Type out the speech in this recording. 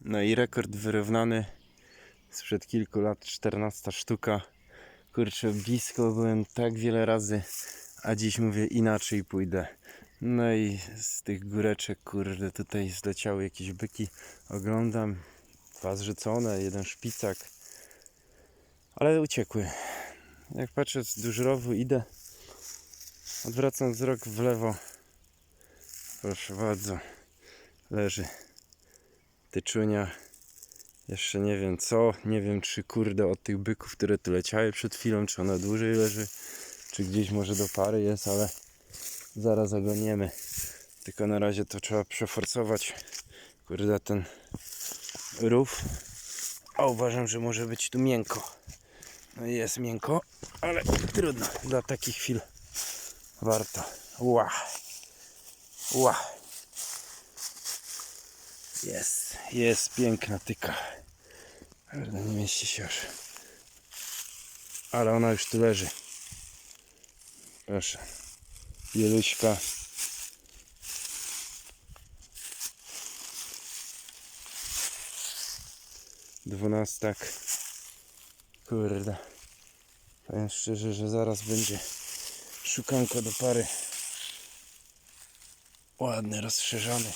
No i rekord wyrównany sprzed kilku lat, 14 sztuka. Kurczę, blisko byłem tak wiele razy, a dziś mówię inaczej pójdę. No i z tych góreczek, kurde, tutaj zleciały jakieś byki. Oglądam, dwa zrzucone, jeden szpicak. Ale uciekły. Jak patrzę z żurowu idę, odwracam wzrok w lewo. Proszę bardzo, leży tyczunia. Jeszcze nie wiem co, nie wiem czy kurde od tych byków, które tu leciały przed chwilą, czy ona dłużej leży, czy gdzieś może do pary jest, ale zaraz oglądniemy. Tylko na razie to trzeba przeforsować. Kurde ten rów. A uważam, że może być tu miękko. No jest miękko, ale trudno. Dla takich chwil warto. Ła. Ła. Jest, jest piękna tyka. Kurde, nie mieści się już. Ale ona już tu leży. Proszę. Bieluśka. Dwunastak. Kurde. Powiem szczerze, że zaraz będzie szukanko do pary. Ładny, rozszerzony.